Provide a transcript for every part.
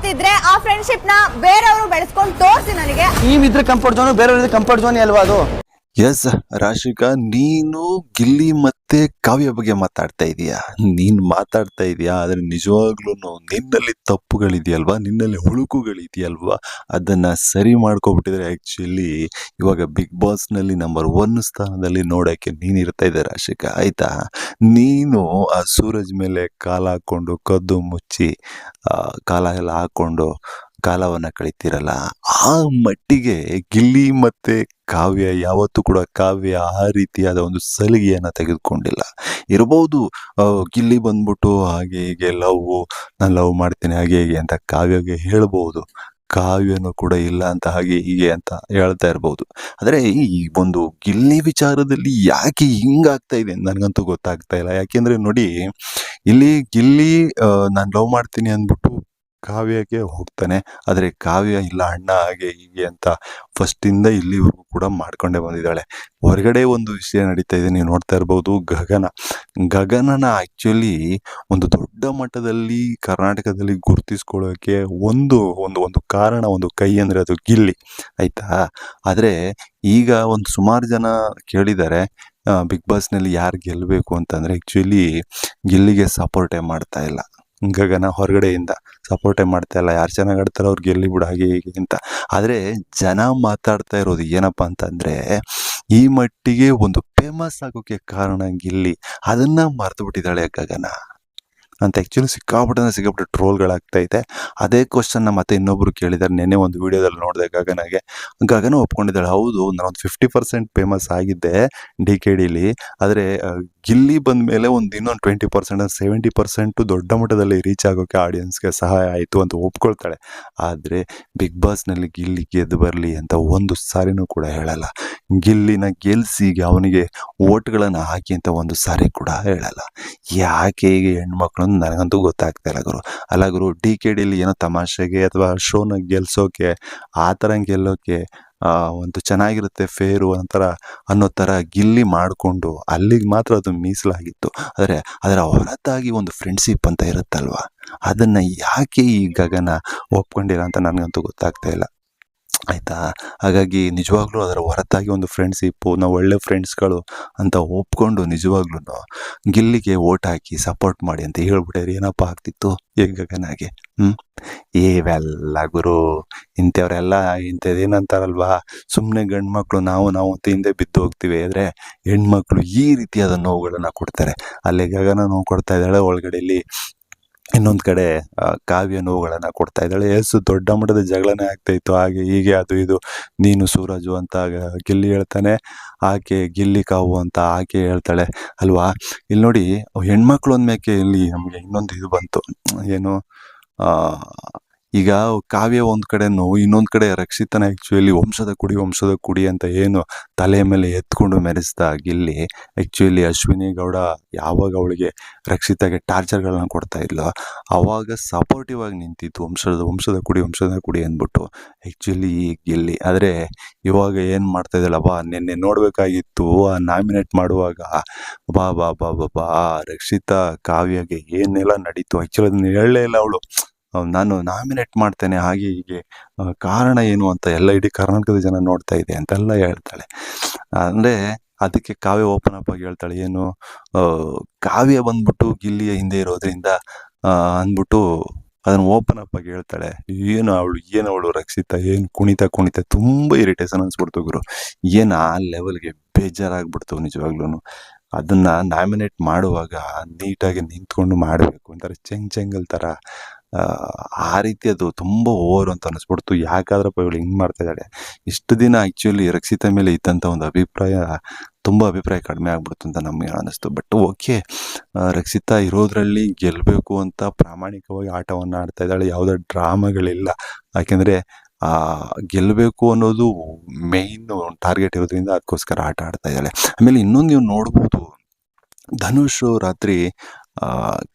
ಬರ್ತಿದ್ರೆ ಆ ಫ್ರೆಂಡ್ಶಿಪ್ನ ಬೇರೆಯವರು ಬೆಳೆಸ್ಕೊಂಡು ತೋರಿಸಿ ನನಗೆ. ನೀವಿದ್ರೆ ಕಂಫರ್ಟ್ ಜೋನ್ ಬೇರೆಯವ್ರಿದ್ರೆ ಕಂಫರ್ಟ್ ಜೋನ್ ಅಲ್ವಾ ಅದು? ಎಸ್, ರಾಶಿಕ, ನೀನು ಗಿಲ್ಲಿ ಮತ್ತೆ ಕಾವ್ಯ ಬಗ್ಗೆ ಮಾತಾಡ್ತಾ ಇದೀಯಾ? ನೀನು ಮಾತಾಡ್ತಾ ಇದೀಯಾ? ಆದ್ರೆ ನಿಜವಾಗ್ಲೂ ನಿನ್ನಲ್ಲಿ ತಪ್ಪುಗಳಿದೆಯಲ್ವಾ? ನಿನ್ನಲ್ಲಿ ಹುಳುಕುಗಳಿದೆಯಲ್ವಾ? ಅದನ್ನ ಸರಿ ಮಾಡ್ಕೊಬಿಟ್ಟಿದ್ರೆ ಆಕ್ಚುಲಿ ಇವಾಗ ಬಿಗ್ ಬಾಸ್ನಲ್ಲಿ ನಂಬರ್ ಒನ್ ಸ್ಥಾನದಲ್ಲಿ ನೋಡೋಕ್ಕೆ ನೀನು ಇರ್ತಾ ಇದ್ದೆ ರಾಶಿಕಾ, ಆಯ್ತಾ? ನೀನು ಆ ಸೂರಜ್ ಮೇಲೆ ಕಾಲು ಹಾಕ್ಕೊಂಡು ಕದ್ದು ಮುಚ್ಚಿ ಕಾಲ ಎಲ್ಲ ಹಾಕೊಂಡು ಕಾಲವನ್ನ ಕಳಿತೀರಲ್ಲ, ಆ ಮಟ್ಟಿಗೆ ಗಿಲ್ಲಿ ಮತ್ತೆ ಕಾವ್ಯ ಯಾವತ್ತೂ ಕೂಡ ಕಾವ್ಯ ಆ ರೀತಿಯಾದ ಒಂದು ಸಲಿಗೆಯನ್ನ ತೆಗೆದುಕೊಂಡಿಲ್ಲ. ಇರಬಹುದು ಗಿಲ್ಲಿ ಬಂದ್ಬಿಟ್ಟು ಹಾಗೆ ಹೀಗೆ ಲವ್, ನಾನು ಲವ್ ಮಾಡ್ತೀನಿ ಹಾಗೆ ಹೀಗೆ ಅಂತ ಕಾವ್ಯಗೆ ಹೇಳ್ಬೋದು ಕಾವ್ಯನೂ ಕೂಡ ಇಲ್ಲ ಅಂತ ಹಾಗೆ ಹೀಗೆ ಅಂತ ಹೇಳ್ತಾ ಇರ್ಬೋದು ಆದರೆ ಈ ಒಂದು ಗಿಲ್ಲಿ ವಿಚಾರದಲ್ಲಿ ಯಾಕೆ ಹಿಂಗಾಗ್ತಾ ಇದೆ ನನಗಂತೂ ಗೊತ್ತಾಗ್ತಾ ಇಲ್ಲ. ಯಾಕೆಂದ್ರೆ ನೋಡಿ, ಇಲ್ಲಿ ಗಿಲ್ಲಿ ನಾನು ಲವ್ ಮಾಡ್ತೀನಿ ಅಂದ್ಬಿಟ್ಟು ಕಾವ್ಯಕ್ಕೆ ಹೋಗ್ತಾನೆ. ಆದರೆ ಕಾವ್ಯ ಇಲ್ಲ, ಅಣ್ಣ ಹಾಗೆ ಹೀಗೆ ಅಂತ ಫಸ್ಟಿಂದ ಇಲ್ಲಿವರೆಗೂ ಕೂಡ ಮಾಡ್ಕೊಂಡೇ ಬಂದಿದ್ದಾಳೆ. ಹೊರಗಡೆ ಒಂದು ವಿಷಯ ನಡೀತಾ ಇದೆ, ನೀವು ನೋಡ್ತಾ ಇರ್ಬೋದು. ಗಗನ. ಗಗನನ ಆ್ಯಕ್ಚುಲಿ ಒಂದು ದೊಡ್ಡ ಮಟ್ಟದಲ್ಲಿ ಕರ್ನಾಟಕದಲ್ಲಿ ಗುರುತಿಸ್ಕೊಳ್ಳೋಕೆ ಒಂದು ಒಂದು ಒಂದು ಕಾರಣ, ಒಂದು ಕೈ ಅಂದರೆ ಅದು ಗಿಲ್ಲಿ. ಆಯಿತಾ? ಆದರೆ ಈಗ ಒಂದು ಸುಮಾರು ಜನ ಕೇಳಿದ್ದಾರೆ ಬಿಗ್ ಬಾಸ್ನಲ್ಲಿ ಯಾರು ಗೆಲ್ಲಬೇಕು ಅಂತಂದರೆ ಆ್ಯಕ್ಚುಲಿ ಗಿಲ್ಲಿಗೆ ಸಪೋರ್ಟೇ ಮಾಡ್ತಾ ಇಲ್ಲ. ಗಗನ ಹೊರಗಡೆಯಿಂದ ಸಪೋರ್ಟೇ ಮಾಡ್ತಾ ಇಲ್ಲ. ಯಾರು ಚೆನ್ನಾಗಿ ಆಡ್ತಾರೋ ಅವ್ರು ಗೆಲ್ಲಿ ಬಿಡು ಹಾಗೆ ಹೀಗೆ ಅಂತ. ಆದರೆ ಜನ ಮಾತಾಡ್ತಾ ಇರೋದು ಏನಪ್ಪ ಅಂತಂದರೆ ಈ ಮಟ್ಟಿಗೆ ಒಂದು ಫೇಮಸ್ ಆಗೋಕ್ಕೆ ಕಾರಣ ಗಿಲ್ಲಿ. ಅದನ್ನು ಮರೆತು ಬಿಟ್ಟಿದ್ದಾಳೆ ಗಗನ. ಅಂತ ಆ್ಯಕ್ಚುಲಿ ಸಿಕ್ಕಾಪಟ್ಟೆ ಸಿಕ್ಕಾಪಟ್ಟೆ ಟ್ರೋಲ್ಗಳಾಗ್ತಾ ಇದೆ ಅದೇ ಕ್ವಶನ್ನ ಮತ್ತೆ ಇನ್ನೊಬ್ರು ಕೇಳಿದ್ದಾರೆ ನೆನ್ನೆ ಒಂದು ವಿಡಿಯೋದಲ್ಲಿ ನೋಡಿದೆ ಗಗನಗೆ. ಗಗನ ಒಪ್ಕೊಂಡಿದ್ದಾಳೆ, ಹೌದು, ನಾನೊಂದು ಫಿಫ್ಟಿ ಪರ್ಸೆಂಟ್ ಫೇಮಸ್ ಆಗಿದ್ದೆ ಡಿ ಕೆ ಡಿಲಿ ಆದರೆ ಗಿಲ್ಲಿ ಬಂದ ಮೇಲೆ ಒಂದು ಇನ್ನೊಂದು ಟ್ವೆಂಟಿ ಪರ್ಸೆಂಟ್ ಸೆವೆಂಟಿ ಪರ್ಸೆಂಟು ದೊಡ್ಡ ಮಟ್ಟದಲ್ಲಿ ರೀಚ್ ಆಗೋಕ್ಕೆ ಆಡಿಯನ್ಸ್ಗೆ ಸಹಾಯ ಆಯಿತು ಅಂತ ಒಪ್ಕೊಳ್ತಾಳೆ. ಆದರೆ ಬಿಗ್ ಬಾಸ್ನಲ್ಲಿ ಗಿಲ್ಲಿ ಗೆದ್ದು ಬರಲಿ ಅಂತ ಒಂದು ಸಾರಿನೂ ಕೂಡ ಹೇಳಲ್ಲ. ಗಿಲ್ಲಿನ ಗೆಲ್ಸಿಗೆ ಅವನಿಗೆ ಓಟ್ಗಳನ್ನು ಹಾಕಿ ಅಂತ ಒಂದು ಸಾರಿ ಕೂಡ ಹೇಳಲ್ಲ. ಯಾಕೆ ಈಗ ಹೆಣ್ಮಕ್ಳು ನನಗಂತೂ ಗೊತ್ತಾಗ್ತಾ ಇಲ್ಲ ಗುರು. ಅಲ್ಲ ಗುರು, ಡಿ ಕೆ ಡಿಲಿ ಏನೋ ತಮಾಷೆಗೆ ಅಥವಾ ಶೋನ ಗೆಲ್ಸೋಕೆ, ಆ ಥರ ಗೆಲ್ಲೋಕೆ ಒಂದು ಚೆನ್ನಾಗಿರುತ್ತೆ ಫೇರು ಒಂಥರ ಅನ್ನೋ ಥರ ಗಿಲ್ಲಿ ಮಾಡಿಕೊಂಡು ಅಲ್ಲಿಗೆ ಮಾತ್ರ ಅದು ಮೀಸಲಾಗಿತ್ತು. ಆದರೆ ಅದರ ಹೊರತಾಗಿ ಒಂದು ಫ್ರೆಂಡ್ಶಿಪ್ ಅಂತ ಇರುತ್ತಲ್ವ? ಅದನ್ನು ಯಾಕೆ ಈ ಗಗನ ಒಪ್ಕೊಂಡಿಲ್ಲ ಅಂತ ನನಗಂತೂ ಗೊತ್ತಾಗ್ತಾ ಇಲ್ಲ. ಆಯಿತಾ? ಹಾಗಾಗಿ ನಿಜವಾಗ್ಲೂ ಅದರ ಹೊರತಾಗಿ ಒಂದು ಫ್ರೆಂಡ್ಶಿಪ್ಪು ನಾವು ಒಳ್ಳೆ ಫ್ರೆಂಡ್ಸ್ಗಳು ಅಂತ ಒಪ್ಕೊಂಡು ನಿಜವಾಗ್ಲೂ ಗಿಲ್ಲಿಗೆ ಓಟ್ ಹಾಕಿ ಸಪೋರ್ಟ್ ಮಾಡಿ ಅಂತ ಹೇಳ್ಬಿಟ್ಟಾರೆ ಏನಪ್ಪ ಆಗ್ತಿತ್ತು? ಗಗನಾಗೆ ಹ್ಞೂ ಏವೆಲ್ಲ ಗುರು, ಇಂಥವ್ರೆಲ್ಲ ಇಂಥದ್ದೇನಂತಾರಲ್ವಾ ಸುಮ್ಮನೆ ಗಂಡು ಮಕ್ಕಳು ನಾವು ನಾವು ಅಂತ ಹಿಂದೆ ಬಿದ್ದು ಹೋಗ್ತೀವಿ ಆದರೆ ಹೆಣ್ಮಕ್ಳು ಈ ರೀತಿಯಾದ ನೋವುಗಳನ್ನು ಕೊಡ್ತಾರೆ. ಅಲ್ಲಿ ಗಗನ ನೋವು ಕೊಡ್ತಾ ಇದ್ದಾಳೆ ಒಳಗಡೆಯಲ್ಲಿ ಇನ್ನೊಂದು ಕಡೆ ಕಾವ್ಯ ನೋವುಗಳನ್ನು ಕೊಡ್ತಾ ಇದ್ದಾಳೆ. ಎಷ್ಟು ದೊಡ್ಡ ಮಟ್ಟದ ಜಗಳನೇ ಆಗ್ತಾ ಇತ್ತು. ಹಾಗೆ ಹೀಗೆ ಅದು ಇದು. ನೀನು ಸೂರಜು ಅಂತ ಗಿಲ್ಲಿ ಹೇಳ್ತಾನೆ. ಆಕೆ ಗಿಲ್ಲಿ ಕಾವು ಅಂತ ಆಕೆ ಹೇಳ್ತಾಳೆ. ಅಲ್ವಾ? ಇಲ್ಲಿ ನೋಡಿ ಹೆಣ್ಮಕ್ಳು ಅಂದ್ಮೇಕೆ ಇಲ್ಲಿ ನಮಗೆ ಇನ್ನೊಂದು ಇದು ಬಂತು. ಏನು ಈಗ ಕಾವ್ಯ ಒಂದು ಕಡೆ ಇನ್ನೊಂದು ಕಡೆ ರಕ್ಷಿತನ ಆ್ಯಕ್ಚುಲಿ ವಂಶದ ಕುಡಿ ವಂಶದ ಕುಡಿ ಅಂತ ಏನು ತಲೆ ಮೇಲೆ ಎತ್ಕೊಂಡು ಮೆರೆಸ್ತಾ ಗಿಲ್ಲಿ ಆ್ಯಕ್ಚುಲಿ ಅಶ್ವಿನಿ ಗೌಡ ಯಾವಾಗ ಅವಳಿಗೆ ರಕ್ಷಿತಾಗೆ ಟಾರ್ಚರ್ಗಳನ್ನ ಕೊಡ್ತಾ ಇದ್ಲೋ, ಅವಾಗ ಸಪೋರ್ಟಿವ್ ಆಗಿ ನಿಂತಿತ್ತು ವಂಶದ ವಂಶದ ಕುಡಿ ವಂಶದ ಕುಡಿ ಅಂದ್ಬಿಟ್ಟು ಆ್ಯಕ್ಚುಲಿ ಗಿಲ್ಲಿ ಆದರೆ ಇವಾಗ ಏನು ಮಾಡ್ತಾ ಬಾ ನಿನ್ನೆ ನೋಡಬೇಕಾಗಿತ್ತು, ಆ ನಾಮಿನೇಟ್ ಮಾಡುವಾಗ ಬಾ ಬಾ ಬಾ ಬಾ ಬಾ, ರಕ್ಷಿತಾ ಕಾವ್ಯಗೆ ಏನೆಲ್ಲ ನಡೀತು? ಆ್ಯಕ್ಚುಲಿ ಅದನ್ನ ಹೇಳಲೇ ಇಲ್ಲ ಅವಳು. ನಾನು ನಾಮಿನೇಟ್ ಮಾಡ್ತೇನೆ ಹಾಗೆ ಹೀಗೆ ಕಾರಣ ಏನು ಅಂತ ಎಲ್ಲ ಇಡೀ ಕರ್ನಾಟಕದ ಜನ ನೋಡ್ತಾ ಇದೆ ಅಂತೆಲ್ಲ ಹೇಳ್ತಾಳೆ. ಅಂದರೆ ಅದಕ್ಕೆ ಕಾವ್ಯ ಓಪನ್ ಅಪ್ ಆಗಿ ಹೇಳ್ತಾಳೆ, ಏನು ಕಾವ್ಯ ಬಂದ್ಬಿಟ್ಟು ಗಿಲ್ಲಿಯ ಹಿಂದೆ ಇರೋದ್ರಿಂದ ಅಂದ್ಬಿಟ್ಟು ಅದನ್ನು ಓಪನ್ ಅಪ್ ಆಗಿ ಹೇಳ್ತಾಳೆ. ಏನು ಅವಳು ಏನು ಅವಳು ರಕ್ಷಿತ, ಏನು ಕುಣಿತ ಕುಣಿತ, ತುಂಬ ಇರಿಟೇಷನ್ ಅನ್ಸ್ಬಿಡ್ತು ಗುರು. ಏನು ಆ ಲೆವೆಲ್ಗೆ ಬೇಜಾರಾಗ್ಬಿಡ್ತು ನಿಜವಾಗ್ಲೂ ಅದನ್ನ ನಾಮಿನೇಟ್ ಮಾಡುವಾಗ ನೀಟಾಗಿ ನಿಂತ್ಕೊಂಡು ಮಾಡಬೇಕು, ಒಂಥರ ಚೆಂಗ್ ಚೆಂಗಲ್ ಥರ ಆ, ರೀತಿ ಅದು ತುಂಬ ಓವರ್ ಅಂತ ಅನಿಸ್ಬಿಡ್ತು. ಯಾಕಾದ್ರಪ್ಪ ಇವಳು ಹಿಂಗೆ ಮಾಡ್ತಾ ಇದ್ದಾಳೆ? ಇಷ್ಟು ದಿನ ಆ್ಯಕ್ಚುಲಿ ರಕ್ಷಿತ ಮೇಲೆ ಇದ್ದಂಥ ಒಂದು ಅಭಿಪ್ರಾಯ ತುಂಬ ಅಭಿಪ್ರಾಯ ಕಡಿಮೆ ಆಗ್ಬಿಡ್ತು ಅಂತ ನಮಗೆ ಅನ್ನಿಸ್ತು ಬಟ್ ಓಕೆ ರಕ್ಷಿತಾ ಇರೋದ್ರಲ್ಲಿ ಗೆಲ್ಲಬೇಕು ಅಂತ ಪ್ರಾಮಾಣಿಕವಾಗಿ ಆಟವನ್ನು ಆಡ್ತಾ ಇದ್ದಾಳೆ. ಯಾವುದೇ ಡ್ರಾಮಾಗಳಿಲ್ಲ. ಯಾಕೆಂದರೆ ಗೆಲ್ಲಬೇಕು ಅನ್ನೋದು ಮೇಯ್ನ್ ಟಾರ್ಗೆಟ್ ಇರೋದ್ರಿಂದ ಅದಕ್ಕೋಸ್ಕರ ಆಟ ಆಡ್ತಾ ಇದ್ದಾಳೆ. ಆಮೇಲೆ ಇನ್ನೊಂದು ನೀವು ನೋಡ್ಬೋದು. ಧನುಷ್ ರಾತ್ರಿ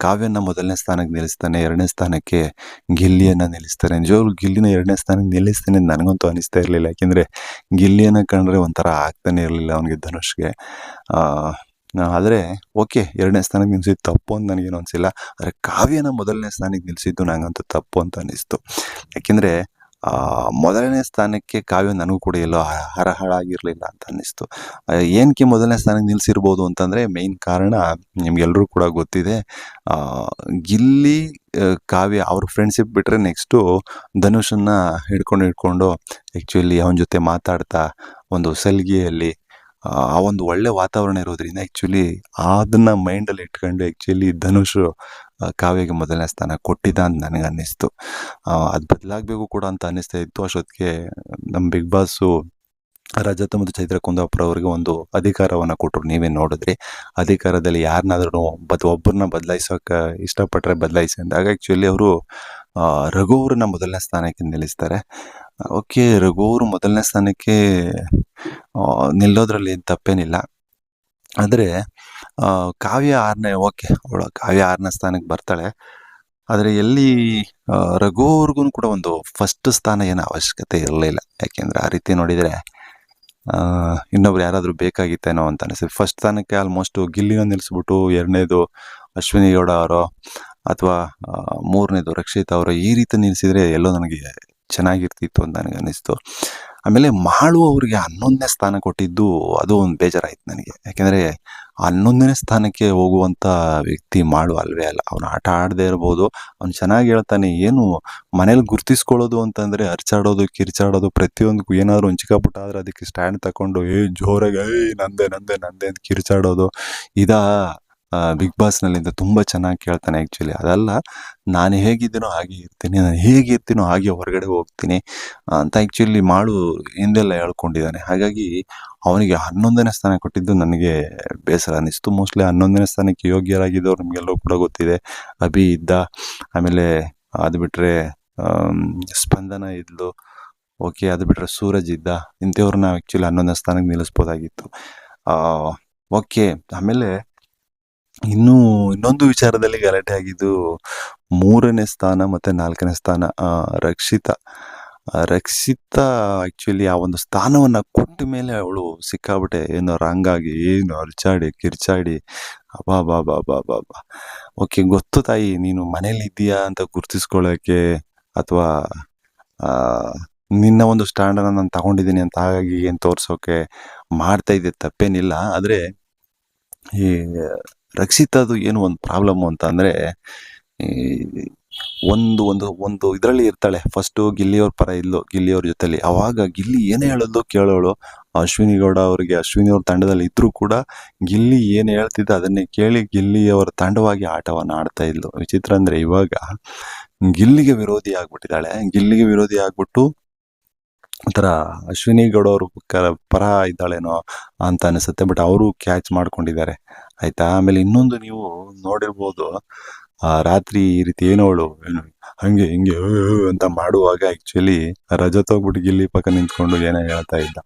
ಕಾವ್ಯನ ಮೊದಲನೇ ಸ್ಥಾನಕ್ಕೆ ನಿಲ್ಲಿಸ್ತಾನೆ, ಎರಡನೇ ಸ್ಥಾನಕ್ಕೆ ಗಿಲ್ಲಿಯನ್ನು ನಿಲ್ಲಿಸ್ತಾನೆ. ನಿಜವಾಗ್ಲೂ ಗಿಲ್ಲಿನ ಎರಡನೇ ಸ್ಥಾನಕ್ಕೆ ನಿಲ್ಲಿಸ್ತಾನೆ ನನಗಂತೂ ಅನಿಸ್ತಾ ಇರಲಿಲ್ಲ. ಯಾಕೆಂದರೆ ಗಿಲ್ಲಿಯನ್ನು ಕಂಡ್ರೆ ಒಂಥರ ಆಗ್ತಾನೆ ಇರಲಿಲ್ಲ ಅವನಿಗೆ ಧನುಷ್ಗೆ. ಆದರೆ ಓಕೆ, ಎರಡನೇ ಸ್ಥಾನಕ್ಕೆ ನಿಲ್ಲಿಸಿದ್ದು ತಪ್ಪು ಅಂತ ನನಗೇನು ಅನಿಸಿಲ್ಲ. ಆದರೆ ಕಾವ್ಯನ ಮೊದಲನೇ ಸ್ಥಾನಕ್ಕೆ ನಿಲ್ಲಿಸಿದ್ದು ನನಗಂತೂ ತಪ್ಪು ಅಂತ ಅನ್ನಿಸ್ತು ಯಾಕೆಂದರೆ ಮೊದಲನೇ ಸ್ಥಾನಕ್ಕೆ ಕಾವ್ಯ ನನಗೂ ಕೂಡ ಎಲ್ಲೋ ಹರಹಳಾಗಿರಲಿಲ್ಲ ಅಂತ ಅನ್ನಿಸ್ತು. ಏನಕ್ಕೆ ಮೊದಲನೇ ಸ್ಥಾನಕ್ಕೆ ನಿಲ್ಲಿಸಿರ್ಬೋದು ಅಂತಂದರೆ ಮೇಯ್ನ್ ಕಾರಣ ನಿಮಗೆಲ್ಲರೂ ಕೂಡ ಗೊತ್ತಿದೆ. ಗಿಲ್ಲಿ ಕಾವ್ಯ ಅವ್ರ ಫ್ರೆಂಡ್ಶಿಪ್ ಬಿಟ್ಟರೆ ನೆಕ್ಸ್ಟು ಧನುಷನ್ನ ಹಿಡ್ಕೊಂಡು ಹಿಡ್ಕೊಂಡು ಆ್ಯಕ್ಚುಲಿ ಅವನ ಜೊತೆ ಮಾತಾಡ್ತಾ ಒಂದು ಸಲಿಗೆಯಲ್ಲಿ ಆ ಒಂದು ಒಳ್ಳೆ ವಾತಾವರಣ ಇರೋದ್ರಿಂದ ಆ್ಯಕ್ಚುಲಿ ಅದನ್ನ ಮೈಂಡಲ್ಲಿ ಇಟ್ಕೊಂಡು ಆ್ಯಕ್ಚುಲಿ ಧನುಷ್ ಕಾವ್ಯಗೆ ಮೊದಲನೇ ಸ್ಥಾನ ಕೊಟ್ಟಿದ್ದ ಅಂತ ನನಗೆ ಅನ್ನಿಸ್ತು. ಅದು ಬದಲಾಗಬೇಕು ಕೂಡ ಅಂತ ಅನ್ನಿಸ್ತಾ ಇತ್ತು. ಅಷ್ಟೊತ್ತಿಗೆ ನಮ್ಮ ಬಿಗ್ ಬಾಸು ರಜತ ಮತ್ತು ಚೈತ್ರ ಕುಂದಾಪುರ ಅವರಿಗೆ ಒಂದು ಅಧಿಕಾರವನ್ನು ಕೊಟ್ಟರು ನೀವೇ ನೋಡಿದ್ರಿ. ಅಧಿಕಾರದಲ್ಲಿ ಯಾರನ್ನಾದ್ರೂ ಬದ್ ಒಬ್ಬರನ್ನ ಬದಲಾಯಿಸೋಕೆ ಇಷ್ಟಪಟ್ಟರೆ ಬದಲಾಯಿಸಿ ಅಂದಾಗ ಆ್ಯಕ್ಚುಲಿ ಅವರು ರಘು ಅವ್ರನ್ನ ಮೊದಲನೇ ಸ್ಥಾನಕ್ಕೆ ನಿಲ್ಲಿಸ್ತಾರೆ. ಓಕೆ ರಘು ಅವರು ಮೊದಲನೇ ಸ್ಥಾನಕ್ಕೆ ನಿಲ್ಲೋದ್ರಲ್ಲಿ ಏನು ತಪ್ಪೇನಿಲ್ಲ. ಆದರೆ ಕಾವ್ಯ ಆರನೇ, ಓಕೆ, ಅವಳು ಕಾವ್ಯ ಆರನೇ ಸ್ಥಾನಕ್ಕೆ ಬರ್ತಾಳೆ. ಆದರೆ ಎಲ್ಲಿ ರಘುವರ್ಗೂ ಕೂಡ ಒಂದು ಫಸ್ಟ್ ಸ್ಥಾನ ಏನು ಅವಶ್ಯಕತೆ ಇರಲಿಲ್ಲ ಯಾಕೆಂದರೆ ಆ ರೀತಿ ನೋಡಿದರೆ ಇನ್ನೊಬ್ರು ಯಾರಾದರೂ ಬೇಕಾಗಿತ್ತೇನೋ ಅಂತ ಅನಿಸ್ತದೆ ಫಸ್ಟ್ ಸ್ಥಾನಕ್ಕೆ ಆಲ್ಮೋಸ್ಟು ಗಿಲ್ಲಿನ ನಿಲ್ಲಿಸ್ಬಿಟ್ಟು ಎರಡನೇದು ಅಶ್ವಿನಿ ಗೌಡ ಅವರೋ, ಅಥವಾ ಮೂರನೇದು ರಕ್ಷಿತ್ ಅವರು ಈ ರೀತಿ ನಿಲ್ಲಿಸಿದರೆ ಎಲ್ಲೋ ನನಗೆ ಚೆನ್ನಾಗಿರ್ತಿತ್ತು ಅಂತ ನನಗೆ ಅನ್ನಿಸ್ತು. ಆಮೇಲೆ ಮಾಳು ಅವರಿಗೆ ಹನ್ನೊಂದನೇ ಸ್ಥಾನ ಕೊಟ್ಟಿದ್ದು ಅದು ಒಂದು ಬೇಜಾರಾಯಿತು ನನಗೆ. ಯಾಕೆಂದರೆ ಹನ್ನೊಂದನೇ ಸ್ಥಾನಕ್ಕೆ ಹೋಗುವಂಥ ವ್ಯಕ್ತಿ ಮಾಳು ಅಲ್ವೇ ಅಲ್ಲ. ಅವನು ಆಟ ಆಡದೇ ಇರ್ಬೋದು, ಅವ್ನು ಚೆನ್ನಾಗಿ ಹೇಳ್ತಾನೆ, ಏನು ಮನೇಲಿ ಗುರ್ತಿಸ್ಕೊಳ್ಳೋದು ಅಂತಂದರೆ ಅರ್ಚಾಡೋದು ಕಿರ್ಚಾಡೋದು ಪ್ರತಿಯೊಂದಕ್ಕೂ ಏನಾದರೂ ಒಂದು ಆದರೆ ಅದಕ್ಕೆ ಸ್ಟ್ಯಾಂಡ್ ತಗೊಂಡು ಏ ಜೋರಾಗಿ, ಏಯ್ ನಂದೆ ನಂದೆ ನಂದೆ ಅಂತ ಕಿರ್ಚಾಡೋದು, ಇದಾ ಬಿಗ್ ಬಾಸ್ನಲ್ಲಿಂದ ತುಂಬ ಚೆನ್ನಾಗಿ ಕೇಳ್ತಾನೆ ಆ್ಯಕ್ಚುಲಿ ಅದಲ್ಲ, ನಾನು ಹೇಗಿದ್ದೀನೋ ಹಾಗೆ ಇರ್ತೀನಿ, ನಾನು ಹೇಗಿರ್ತೀನೋ ಹಾಗೆ ಹೊರಗಡೆ ಹೋಗ್ತೀನಿ ಅಂತ ಆ್ಯಕ್ಚುಲಿ ಮಾಡು ಹಿಂದೆಲ್ಲ ಹೇಳ್ಕೊಂಡಿದ್ದಾನೆ. ಹಾಗಾಗಿ ಅವನಿಗೆ ಹನ್ನೊಂದನೇ ಸ್ಥಾನ ಕೊಟ್ಟಿದ್ದು ನನಗೆ ಬೇಸರ ಅನ್ನಿಸ್ತು. ಮೋಸ್ಟ್ಲಿ ಹನ್ನೊಂದನೇ ಸ್ಥಾನಕ್ಕೆ ಯೋಗ್ಯರಾಗಿದ್ದವ್ರು ನಮಗೆಲ್ಲರೂ ಕೂಡ ಗೊತ್ತಿದೆ. ಅಭಿ ಇದ್ದ, ಆಮೇಲೆ ಅದು ಬಿಟ್ಟರೆ ಸ್ಪಂದನ ಇದ್ಲು. ಓಕೆ ಅದು ಬಿಟ್ಟರೆ ಸೂರಜ್ ಇದ್ದ. ಇಂಥವ್ರನ್ನ ಆ್ಯಕ್ಚುಲಿ ಹನ್ನೊಂದನೇ ಸ್ಥಾನಕ್ಕೆ ನಿಲ್ಲಿಸ್ಬೋದಾಗಿತ್ತು. ಓಕೆ ಆಮೇಲೆ ಇನ್ನೂ ಇನ್ನೊಂದು ವಿಚಾರದಲ್ಲಿ ಗಲಾಟೆ ಆಗಿದ್ದು, ಮೂರನೇ ಸ್ಥಾನ ಮತ್ತು ನಾಲ್ಕನೇ ಸ್ಥಾನ ರಕ್ಷಿತ. ರಕ್ಷಿತಾ ಆ್ಯಕ್ಚುಲಿ ಆ ಒಂದು ಸ್ಥಾನವನ್ನು ಕೊಟ್ಟ ಮೇಲೆ ಅವಳು ಸಿಕ್ಕಾಬಿಟ್ಟೆ ಏನೋ ರಾಂಗ್ ಆಗಿ, ಏನು ಅರ್ಚಾಡಿ, ಕಿರ್ಚಾಡಿ ಅಬಾ ಬಾ ಬಾ ಬಾ ಬಾ ಬಾ ಓಕೆ ಗೊತ್ತು ತಾಯಿ, ನೀನು ಮನೇಲಿ ಇದ್ದೀಯಾ ಅಂತ ಗುರ್ತಿಸ್ಕೊಳ್ಳೋಕ್ಕೆ ಅಥವಾ ನಿನ್ನ ಒಂದು ಸ್ಟ್ಯಾಂಡನ್ನು ನಾನು ತಗೊಂಡಿದ್ದೀನಿ ಅಂತ ಹಾಗಾಗಿ ಏನು ತೋರಿಸೋಕೆ ಮಾಡ್ತಾ ಇದ್ದೆ, ತಪ್ಪೇನಿಲ್ಲ. ಆದರೆ ಈ ರಕ್ಷಿತದು ಏನು ಒಂದು ಪ್ರಾಬ್ಲಮ್ಮು ಅಂತ ಅಂದರೆ ಒಂದು ಒಂದು ಒಂದು ಇದರಲ್ಲಿ ಇರ್ತಾಳೆ. ಫಸ್ಟು ಗಿಲ್ಲಿಯವ್ರ ಪರ ಇದ್ಲು, ಗಿಲ್ಲಿಯವ್ರ ಜೊತೆಲಿ. ಅವಾಗ ಗಿಲ್ಲಿ ಏನೇ ಹೇಳೋದು ಕೇಳೋಳು. ಅಶ್ವಿನಿ ಗೌಡ ಅವರಿಗೆ ಅಶ್ವಿನಿ ಅವ್ರ ತಂಡದಲ್ಲಿ ಇದ್ದರೂ ಕೂಡ ಗಿಲ್ಲಿ ಏನು ಹೇಳ್ತಿದ್ದ ಅದನ್ನೇ ಕೇಳಿ ಗಿಲ್ಲಿಯವರ ತಂಡವಾಗಿ ಆಟವನ್ನು ಆಡ್ತಾ ಇದ್ಲು. ವಿಚಿತ್ರ ಅಂದರೆ ಇವಾಗ ಗಿಲ್ಲಿಗೆ ವಿರೋಧಿ ಆಗ್ಬಿಟ್ಟಿದ್ದಾಳೆ. ಗಿಲ್ಲಿಗೆ ವಿರೋಧಿ ಆಗ್ಬಿಟ್ಟು ಒಂಥರ ಅಶ್ವಿನಿ ಗೌಡ ಅವರು ಪರ ಇದ್ದಾಳೇನೋ ಅಂತ ಅನಿಸುತ್ತೆ. ಬಟ್ ಅವರು ಕ್ಯಾಚ್ ಮಾಡ್ಕೊಂಡಿದ್ದಾರೆ. ಆಯ್ತಾ? ಆಮೇಲೆ ಇನ್ನೊಂದು ನೀವು ನೋಡಿರ್ಬೋದು, ಆ ರಾತ್ರಿ ಈ ರೀತಿ ಏನೋಳು ಏನು ಹಂಗೆ ಹಿಂಗೆ ಅಂತ ಮಾಡುವಾಗ ಆ್ಯಕ್ಚುಲಿ ರಜತ್ ಹೋಗ್ಬಿಟ್ಟು ಗಿಲ್ಲಿ ಪಕ್ಕ ನಿಂತ್ಕೊಂಡು ಏನೋ ಹೇಳ್ತಾ ಇದ್ದ.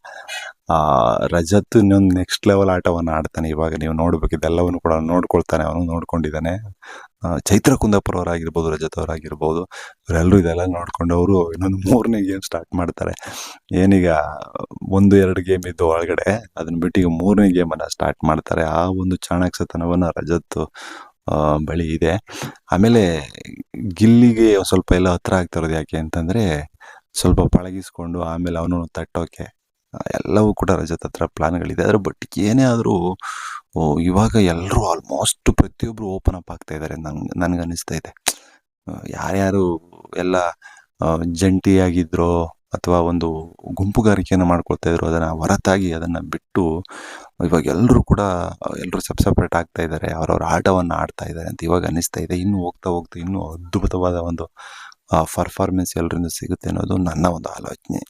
ರಜತ್ ಇನ್ನೊಂದು ನೆಕ್ಸ್ಟ್ ಲೆವೆಲ್ ಆಟವನ್ನು ಆಡ್ತಾನೆ. ಇವಾಗ ನೀವು ನೋಡ್ಬೇಕು, ಇದೆಲ್ಲವನ್ನು ಕೂಡ ನೋಡ್ಕೊಳ್ತಾನೆ ಅವನು, ನೋಡ್ಕೊಂಡಿದ್ದಾನೆ. ಚೈತ್ರ ಕುಂದಾಪುರ ಅವರಾಗಿರ್ಬೋದು, ರಜತ್ ಅವರಾಗಿರ್ಬೋದು ಇವರೆಲ್ಲರೂ ಇದೆಲ್ಲ ನೋಡ್ಕೊಂಡು ಅವರು ಇನ್ನೊಂದು ಮೂರನೇ ಗೇಮ್ ಸ್ಟಾರ್ಟ್ ಮಾಡ್ತಾರೆ. ಏನೀಗ ಒಂದು, ಎರಡು ಗೇಮ್ ಇದ್ದು ಒಳಗಡೆ ಅದನ್ನ ಬಿಟ್ಟು ಈಗ ಮೂರನೇ ಗೇಮನ್ನು ಸ್ಟಾರ್ಟ್ ಮಾಡ್ತಾರೆ. ಆ ಒಂದು ಚಾಣಾಕ್ಷತನವನ್ನು ರಜತ್ ಬಳಿ ಇದೆ. ಆಮೇಲೆ ಗಿಲ್ಲಿಗೆ ಸ್ವಲ್ಪ ಎಲ್ಲ ಹತ್ರ ಆಗ್ತಾ ಇರೋದು ಯಾಕೆ ಅಂತಂದರೆ ಸ್ವಲ್ಪ ಪಳಗಿಸ್ಕೊಂಡು ಆಮೇಲೆ ಅವನು ತಟ್ಟೋಕೆ ಎಲ್ಲವೂ ಕೂಡ ರಜತ್ ಹತ್ರ ಪ್ಲಾನ್ಗಳಿದೆ. ಆದರೆ ಬಟ್ ಏನೇ ಆದರೂ ಇವಾಗ ಎಲ್ಲರೂ ಆಲ್ಮೋಸ್ಟ್ ಪ್ರತಿಯೊಬ್ಬರು ಓಪನ್ ಅಪ್ ಆಗ್ತಾ ಇದ್ದಾರೆ ನಂಗೆ ನನಗೆ ಅನ್ನಿಸ್ತಾ ಇದೆ. ಯಾರ್ಯಾರು ಎಲ್ಲ ಜಂಟಿಯಾಗಿದ್ರೋ ಅಥವಾ ಒಂದು ಗುಂಪುಗಾರಿಕೆಯನ್ನು ಮಾಡ್ಕೊಳ್ತಾ ಇದ್ರು ಅದನ್ನು ಹೊರತಾಗಿ ಅದನ್ನು ಬಿಟ್ಟು, ಇವಾಗ ಎಲ್ಲರೂ ಕೂಡ ಎಲ್ಲರೂ ಸಪ್ ಸಪ್ರೇಟ್ ಆಗ್ತಾ ಇದ್ದಾರೆ ಅವರವ್ರ ಆಟವನ್ನು ಆಡ್ತಾ ಇದ್ದಾರೆ ಅಂತ ಇವಾಗ ಅನ್ನಿಸ್ತಾ ಇದೆ. ಇನ್ನು ಹೋಗ್ತಾ ಹೋಗ್ತಾ ಇನ್ನೂ ಅದ್ಭುತವಾದ ಒಂದು ಪರ್ಫಾರ್ಮೆನ್ಸ್ ಎಲ್ಲರಿಂದ ಸಿಗುತ್ತೆ ಅನ್ನೋದು ನನ್ನ ಒಂದು ಆಲೋಚನೆ.